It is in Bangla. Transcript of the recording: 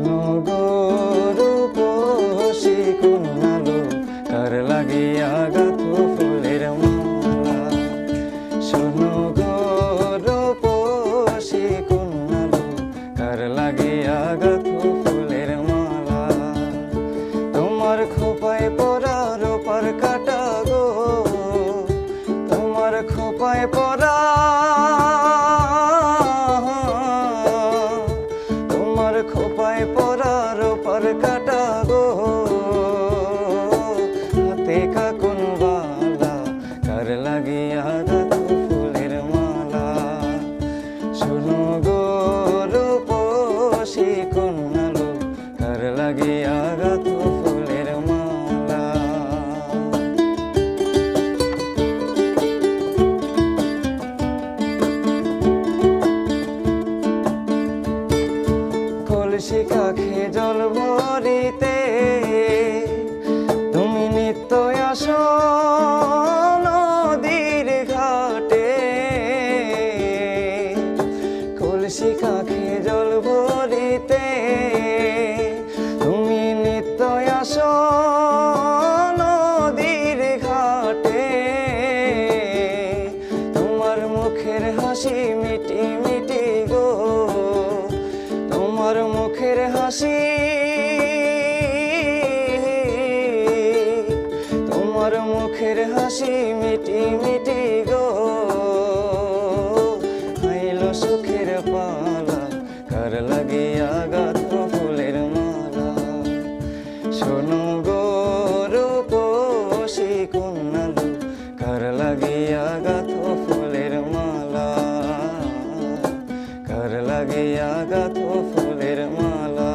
শোনো গো রূপসী গাথো ফুলের মালা? তোমার খোপায় পরা রোপার কাটা গো। তোমার খোপায় পরা লাগিয়া গাথো ফুলের মালা। কলসি কাখে জল ভরিতে তুমি নিত্য আসো নদীর ঘাটে। কলসি কাখে জল ভরিতে হাসি মিটি মিটি গো, তোমার মুখের হাসি। তোমার মুখের হাসি মিটি মিটি গো, আইল সুখের পালা, কার লাগিয়া গাত ফুলের মালা। শোনো গো রূপ কন্যা আগাত ফুলের মালা।